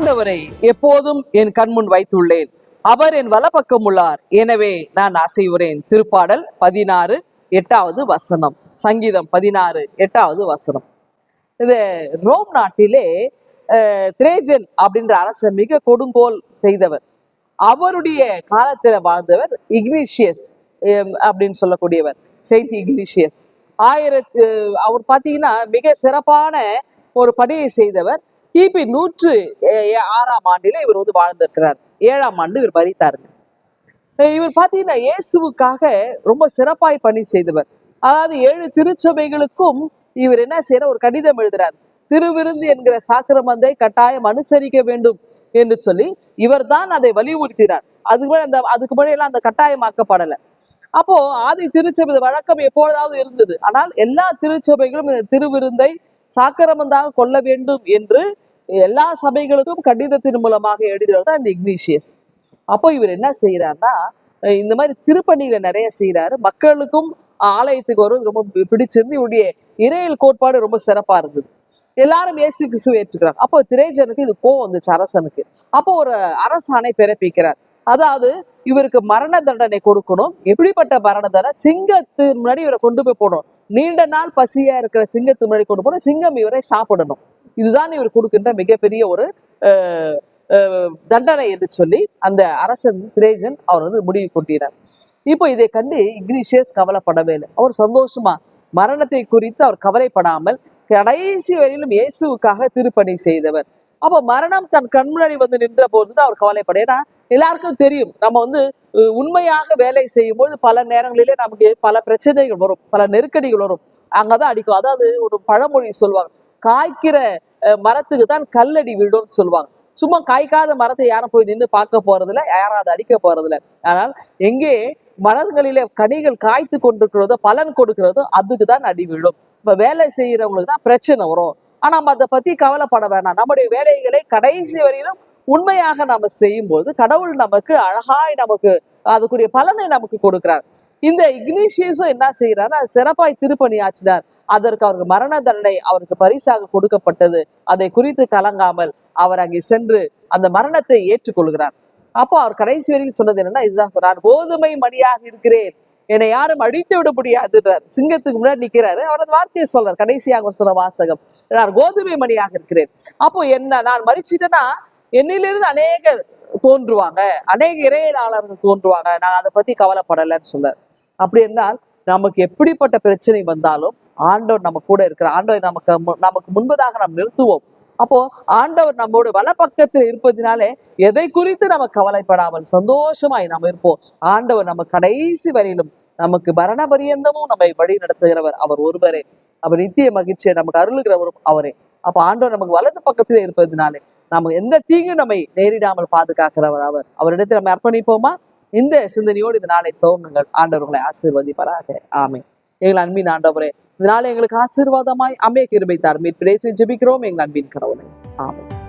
ஆண்டவரை எப்போதும் என் கண்முன் வைத்துள்ளேன். அவர் என் வலப்பக்கம் உள்ளார். எனவே நான் அசைவுறேன். திருப்பாடல் பதினாறு எட்டாவது வசனம். சங்கீதம் பதினாறு எட்டாவது வசனம். இது ரோம் நாட்டிலே அஹ், திரேஜன் அப்படின்ற அரசர் மிக கொடுங்கோல் செய்தவர். அவருடைய காலத்தில் வாழ்ந்தவர் இக்னிஷியஸ் அப்படின்னு சொல்லக்கூடியவர் செயின்ட் இக்னிஷியஸ். ஆயிரத்து அவர் பார்த்தீங்கன்னா மிக சிறப்பான ஒரு பணியை செய்தவர். கிபி நூற்று ஆறாம் ஆண்டில இவர் வந்து வாழ்ந்திருக்கிறார். ஏழாம் ஆண்டு இவர் மரித்தாருங்க. இவர் பார்த்தீங்கன்னா இயேசுவுக்காக ரொம்ப சிறப்பாய் பணி செய்தவர். அதாவது ஏழு திருச்சபைகளுக்கும் இவர் என்ன செய்யற ஒரு கடிதம் எழுதுறார். திருவிருந்து என்கிற சாக்கிரமந்தை கட்டாயம் அனுசரிக்க வேண்டும் என்று சொல்லி இவர்தான் அதை வலியுறுத்தினார். அதுக்கு மேலே அந்த அதுக்கு முன்னாடியெல்லாம் அந்த கட்டாயமாக்கப்படலை. அப்போ ஆதி திருச்சபை வழக்கம் எப்பொழுதாவது இருந்தது. ஆனால் எல்லா திருச்சபைகளும் இந்த திருவிருந்தை சாக்கிரமந்தாக கொள்ள வேண்டும் என்று எல்லா சபைகளுக்கும் கடிதத்தின் மூலமாக எழுதினவர் தான் இந்த இக்னீஷியஸ். அப்போ இவர் என்ன செய்யறாருன்னா இந்த மாதிரி திருப்பணியில நிறைய செய்யறாரு மக்களுக்கும் ஆலயத்துக்கு வரும் ரொம்ப பிடிச்சிருந்து இவருடைய இறையல் கோட்பாடு ரொம்ப சிறப்பா இருந்தது. எல்லாரும் இயேசு கிறிஸ்துவை ஏற்றுக்கிறாங்க அப்போ திரேஜனுக்கு இது கோவம் வந்துச்சு அரசனுக்கு. அப்போ ஒரு அரசாணை பிறப்பிக்கிறார். அதாவது இவருக்கு மரண தண்டனை கொடுக்கணும். எப்படிப்பட்ட மரண தண்டனை? சிங்கத்து முன்னாடி இவரை கொண்டு போய் போடணும். நீண்ட நாள் பசியா இருக்கிற சிங்கத்து முன்னாடி கொண்டு போகணும் சிங்கம் இவரை சாப்பிடணும். இதுதான் இவர் கொடுக்கின்ற மிகப்பெரிய ஒரு அஹ், தண்டனை என்று சொல்லி அந்த அரசன் திரேஜன் அவர் வந்து முடிவு கொண்டினார் இப்போ இதை கண்டு இக்னிஷியஸ் கவலைப்படவே இல்லை அவர் சந்தோஷமா மரணத்தை குறித்து அவர் கவலைப்படாமல் கடைசி வரையிலும் இயேசுவுக்காக திருப்பணி செய்தவர். அப்ப மரணம் தன் கண் முன்னாடி வந்து நின்ற போது தான் அவர் கவலைப்பட ஏன்னா எல்லாருக்கும் தெரியும் நம்ம வந்து உண்மையாக வேலை செய்யும்போது பல நேரங்களிலே நமக்கு பல பிரச்சனைகள் வரும் பல நெருக்கடிகள் வரும். அங்கதான் அடிக்கும். அதாவது ஒரு பழமொழி சொல்லுவாங்க காய்க்கிற அஹ், மரத்துக்கு தான் கல்லடி விடும்னு சொல்லுவாங்க. சும்மா காய்க்காத மரத்தை யாரும் போய் நின்று பார்க்க போறதில்ல யாரும் அதை அடிக்க போறதில்ல. ஆனால் எங்கே மரங்களிலே கனிகள் காய்த்து கொண்டிருக்கிறதோ பலன் கொடுக்கிறதோ அதுக்கு தான் அடி விழும். இப்ப வேலை செய்யறவங்களுக்கு தான் பிரச்சனை வரும். ஆனா நம்ம அதை பத்தி கவலைப்பட வேணாம். நம்முடைய வேலைகளை கடைசி வரையிலும் உண்மையாக நம்ம செய்யும் போது கடவுள் நமக்கு அழகாய் நமக்கு அதுக்குரிய பலனை நமக்கு கொடுக்கிறார். இந்த இக்னீஷியஸும் என்ன செய்யறாரு அது சிறப்பாய் திருப்பணி ஆச்சினார் அதற்கு அவருக்கு மரண தண்டனை அவருக்கு பரிசாக கொடுக்கப்பட்டது. அதை குறித்து கலங்காமல் அவர் அங்கே சென்று அந்த மரணத்தை ஏற்றுக்கொள்கிறார். அப்போ அவர் கடைசி வரைக்கும் சொன்னது என்னன்னா இதுதான் சொன்னார். கோதுமை மணியாக இருக்கிறேன். என்னை யாரும் அடித்து விட முடியாதுன்றார். சிங்கத்துக்கு முன்னாடி நிக்கிறாரு. அவர் அந்த வார்த்தையை சொல்றார். கடைசியாக அவர் சொன்ன வாசகம். நான் கோதுமை மணியாக இருக்கிறேன். அப்போ என்ன? நான் மறிச்சிட்டேன்னா என்னிலிருந்து அநேக தோன்றுவாங்க. அநேக இறையலாளர்கள் தோன்றுவாங்க. நான் அதை பத்தி கவலைப்படலைன்னு சொல்றார் அப்படி என்றால் நமக்கு எப்படிப்பட்ட பிரச்சனை வந்தாலும் ஆண்டவர் நம்ம கூட இருக்கிற ஆண்டவர் நமக்கு நமக்கு முன்பதாக நாம் நிறுத்துவோம். அப்போ ஆண்டவர் நம்மோட வலப்பக்கத்தில் இருப்பதினாலே எதை குறித்து நம்ம கவலைப்படாமல் சந்தோஷமாய் நாம் இருப்போம். ஆண்டவர் நம்ம கடைசி வரையிலும் நமக்கு மரண பரியந்தமும் நம்மை வழி நடத்துகிறவர் அவர் ஒருவரே. அவர் நித்திய மகிழ்ச்சியை நமக்கு அருளுகிறவரும் அவரே. அப்ப ஆண்டவர் நமக்கு வலது பக்கத்தில் இருப்பதினாலே நம்ம எந்த தீங்கும் நம்மை நேரிடாமல் பாதுகாக்கிறவர் அவர். அவரிடத்தில் நம்ம அர்ப்பணிப்போமா? இந்த சிந்தனையோடு இந்த நாளை துவங்குங்கள். ஆண்டவர்களை உங்களை ஆசீர்வதிப்பாராக. எங்கள் அன்பின் ஆண்டவரே இதனால எங்களுக்கு ஆசீர்வாதமாய் அமைய கிருபை தார் மீட்பிரேசி ஜெபிக்கிறோம். எங்கள் அன்பின் கடவுளை ஆமாம்